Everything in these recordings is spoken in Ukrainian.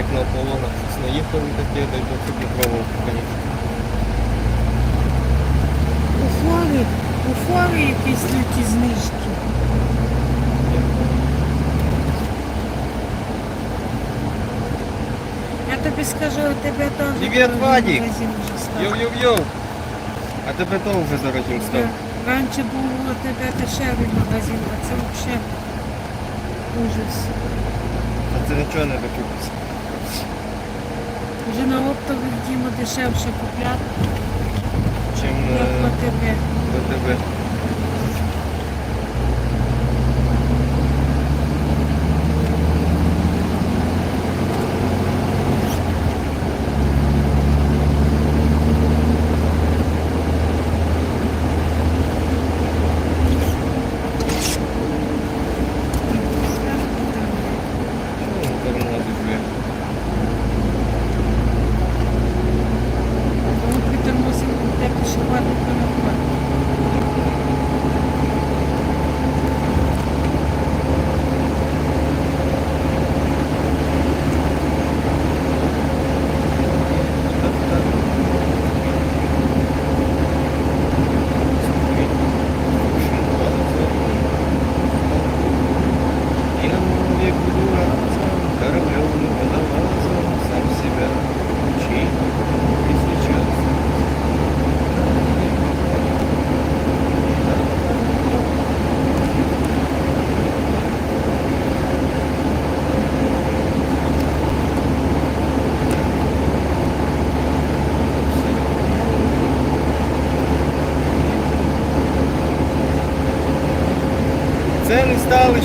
як на Аполлонах щось наїхали таке, дай до собі пробував, звісно. У форі, у форі якісь люті знижки. Я тобі скажу, у тебе теж Привіт, Вадік. магазин вже став. Йоу-йоу-йоу! А тебе то вже зародів став. Да. Раніше був у тебе дешевий магазин, а це взагалі ужас. А це нічого не докупиться. Вже на оптових Діма дешевше купляти, Чим як е,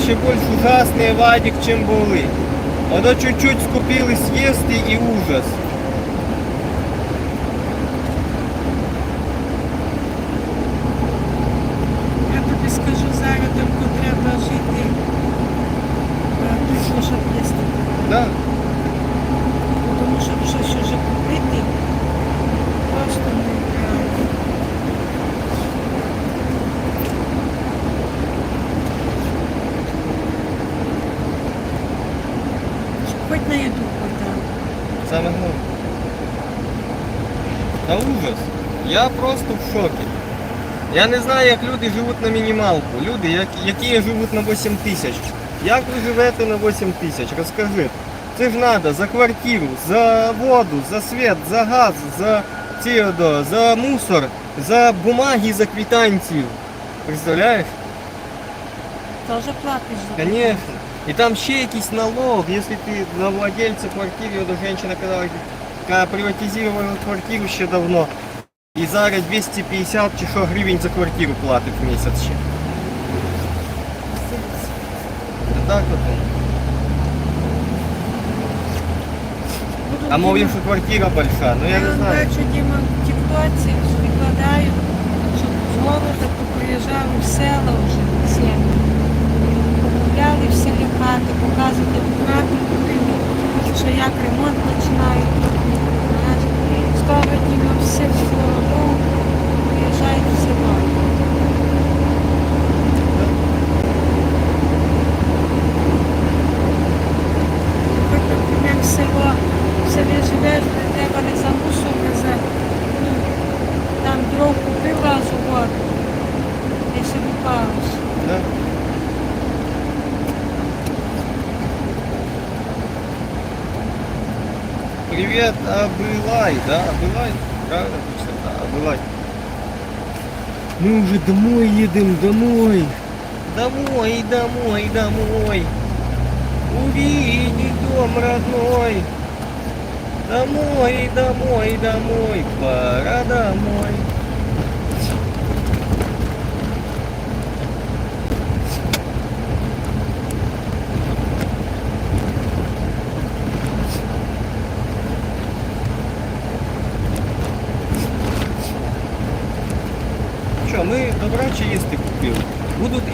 ще більш ужасний Вадик, чим були. Воно чуть-чуть скупили съезды і ужас. Я тобі скажу, зараз тільки треба жити. е, Тихо, щоб їсти. Да. Тому що щось уже купити просто нереально. Щоб Хоч на їду хватало. Саме головне. Та ужас. Я просто в шокі. Я не знаю, як люди живуть на мінімалку. Люди, які живуть на 8 тисяч. Як ви живете на 8 тисяч? Розкажи. Це ж треба за квартиру, за воду, за світ, за газ, за ці, одо, за мусор, за бумаги, за квитанцію. Представляєш? Тоже платиш за. Конечно. И там ще якийсь налог, если ты на владельца квартиры, вот женщина казала, яка приватизувала квартиру ще давно. І зараз 250 чи що гривень за квартиру платить в місяць ще. Так от. А Діма- що квартира большая, ну я не Я знаю. бачу, Діма в тіктоці викладаю, щоб з города приїжджали в села вже всі. Покупляли всі хати, показувати брати людині, що як ремонт починають. Знаєш, на все в сторону, в село. Привет, Абылай, да, Абылай, правильно да, Абылай. Мы уже домой едем, домой. Домой, домой, домой. Увидеть дом родной. Домой, домой, домой, пора домой.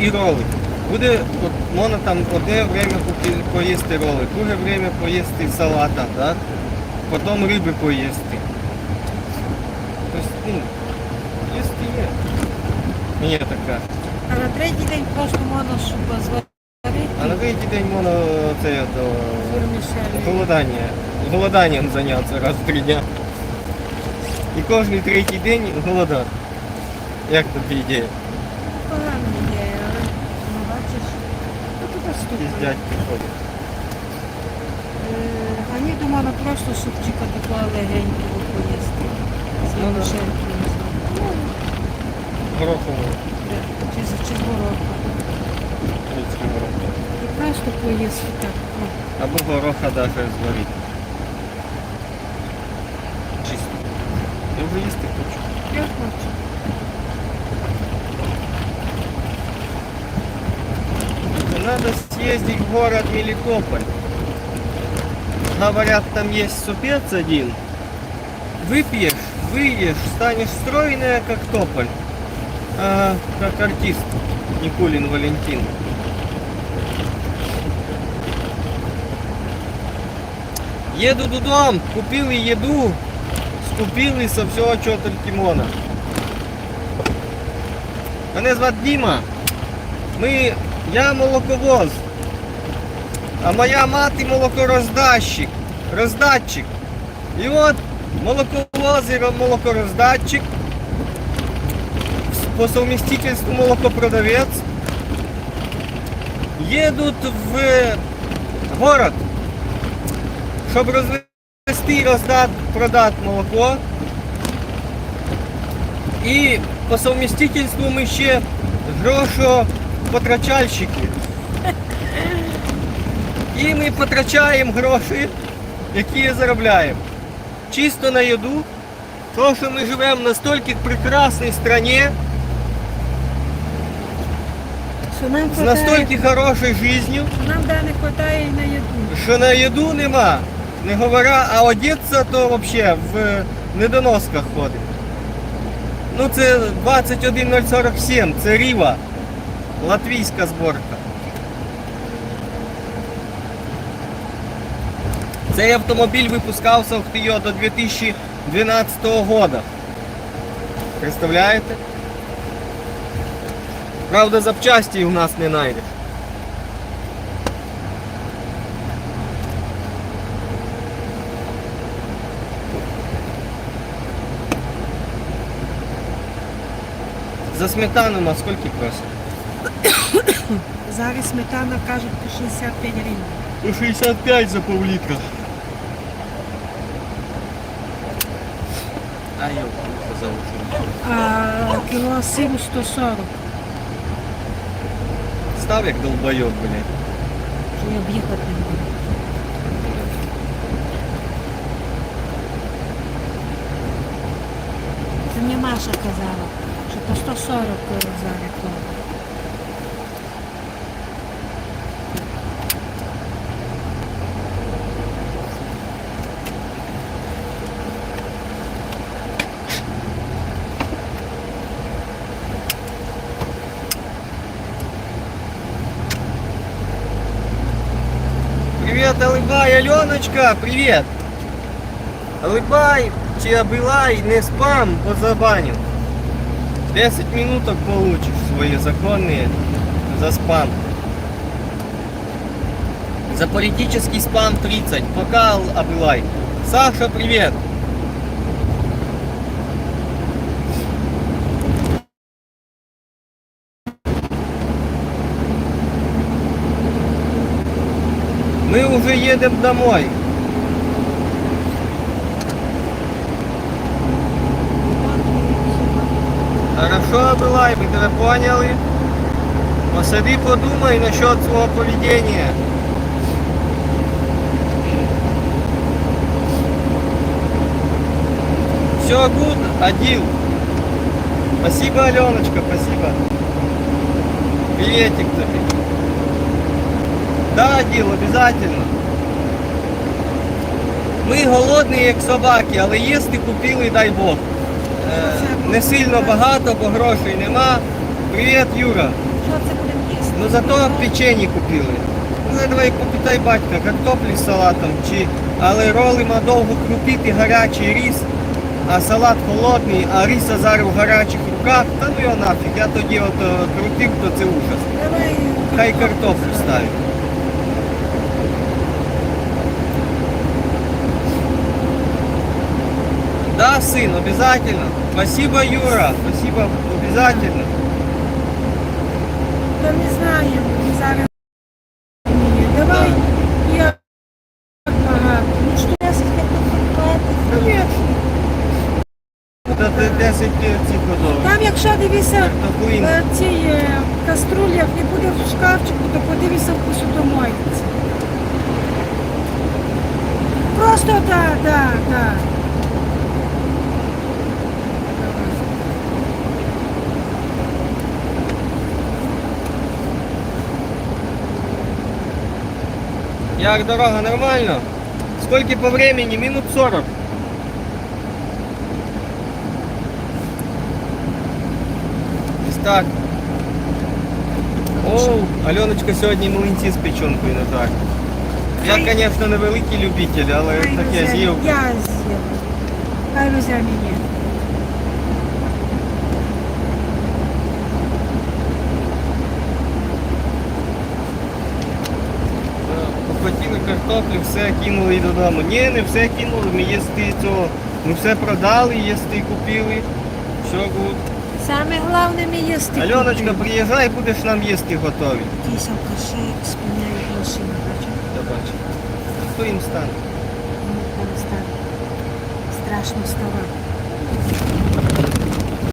І роли. Буде, от, можна там одне время поїсти роли, друге время поїсти салата, так? потім риби поїсти. Тобто, ну, їсти є. Мені така. А на третій день просто можна, щоб зварити. А на третій день можна це до голодання. Голоданням зайнятися раз в три дня. І кожен третій день голодати. Як тобі ідея? Погана ідея, але ну, бачиш, ну туди Якісь стукає. дядьки ходять. Е, А ні, думала просто супчика такого легенького поїсти. З Ну, да. Горохового. да, чи, з- чи з горохом. Людський горох. І просто поїсти так. ну. Або гороха навіть зварити. Чисто. Я вже їсти хочу. Я хочу. Надо съездить в город Мелитополь. Говорят, там есть супец один. Выпьешь, выйдешь, станешь стройная, как тополь. А, как артист Никулин Валентин. Еду додому, купили еду, скупили со всього чого тільки можна. Мене Діма. Ми, я молоковоз, а моя мати молокороздатчик, роздатчик. І от молоковоз і молокороздатчик, по совместительству молокопродавець, їдуть в город, щоб розвести і продати молоко. І по совместительству ми ще грошопотрачальщики. І ми потрачаємо гроші, які заробляємо. Чисто на їду, тому що ми живемо в настільки прекрасній країні, Що нам з хватає, настільки хорошою життю, що нам да, не вистачає на їду. що на їду нема. Не говоря, а одеться то взагалі в недоносках ходить. Ну це 21047, це Ріва, латвійська зборка. Цей автомобіль випускався в Тио до 2012 року. Представляєте? Правда, запчасті у нас не знайдеш. За сметану на скільки просить? Зараз сметана кажуть по 65 гривень. По 65 за пол-літра. А я казав, що А кіло сиру 140. став як долбойок, блядь. Що я об'їхати не можу. Це мені Маша казала, що по 140 зараз. То. Привет, Алыбай, Аленочка, привет. Алыбай, чи обилай, не спам, позабанил. 10 минуток получишь свои законные за спам. За политический спам 30. Пока, Абылай. Саша, привет. Мы уже едем домой. Хорошо, Абылай, мы тебя поняли. Посади, подумай насчет своего поведения. Все гуд, Адил. Спасибо, Аленочка, спасибо. Приветик тебе. Да, Адил, обязательно. Ми голодні, як собаки, але їсти купили, дай Бог. Е, не сильно багато, бо грошей нема. Привіт, Юра. Що це будемо їсти? Ну зато печені купили. Ну давай попитай батька, картоплі з салатом, чи... але роли ма довго крутити гарячий ріс, а салат холодний, а ріса зараз в гарячих руках, та ну його нафіг, я тоді от крутив, то це ужас. Давай. Хай картоплю ставить. Да, сын, обязательно. Спасибо, Юра. Спасибо, обязательно. То не знаю, зараз. Ні, Давай, я багато. Ну що я себе. Та ти 10 цих годов. Там, якщо дивися, Картоплин. е, ці е, каструлі не буде в шкафчику, то подивися в посудомойці. Просто так, так, так. Як дорога нормально? Сколько по времени? Минут 40. Ось так. О, Альоночка сьогодні млинці з печенкою не так. Я, Хай- звісно, не великий любитель, але Хай так я везе- з'їв. Я з'їв. Хай везе мені. Картоплю, все кинули і додому. Ні, не все кинули, ми їсти цього. Ми все продали, їсти купили. Все гуд. Саме головне ми їсти. Альоночка, приїжджай, будеш нам їсти готові. Якийсь алкаші спиняють машину, бачиш? Я бачу. Хто їм стане? Ну, там стане. Страшно ставати.